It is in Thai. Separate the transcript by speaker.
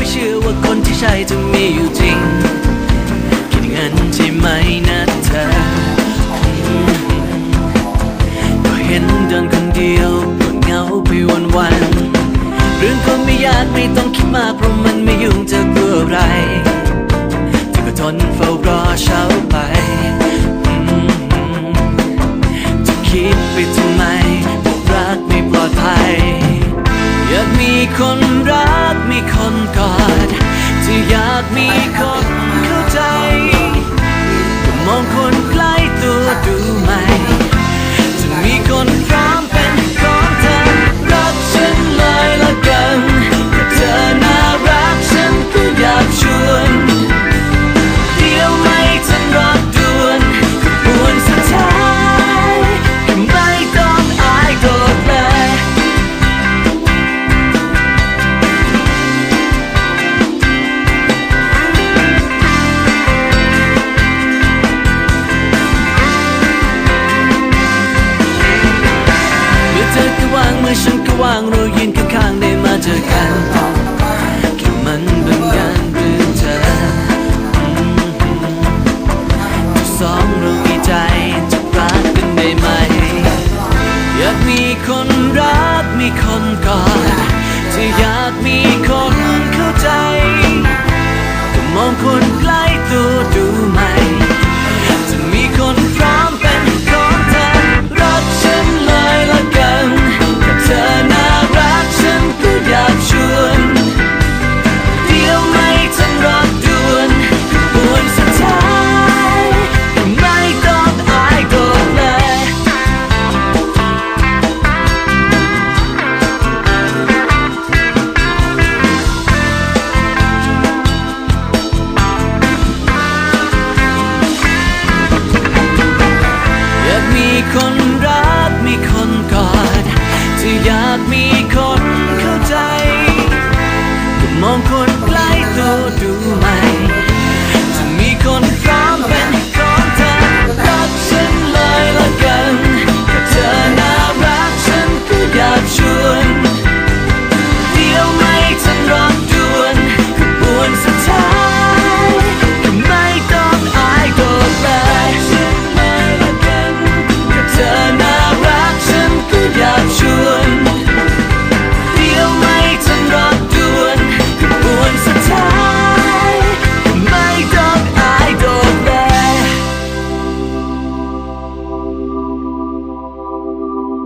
Speaker 1: ไม่เชื่อว่าคนที่ใช่จะมีอยู่จริง คิดงั้นใช่ไหมนะเธอ ก็เห็นเดินคนเดียวก็เหงาไปวันวันเรื่องก็ไม่ยากไม่ต้องคิดมากเพราะมันไม่ยุ่งจะกลัวอะไรเธอก็ทนเฝ้ารอเช้าไปจะคิดไปทำไมบอกรักไม่ปลอดภัย อยากมีคนรัก คนกอดจะอยากมีคน มีคนรักมีคนกอดจะอยากมีคนเข้าใจ ก็มองคน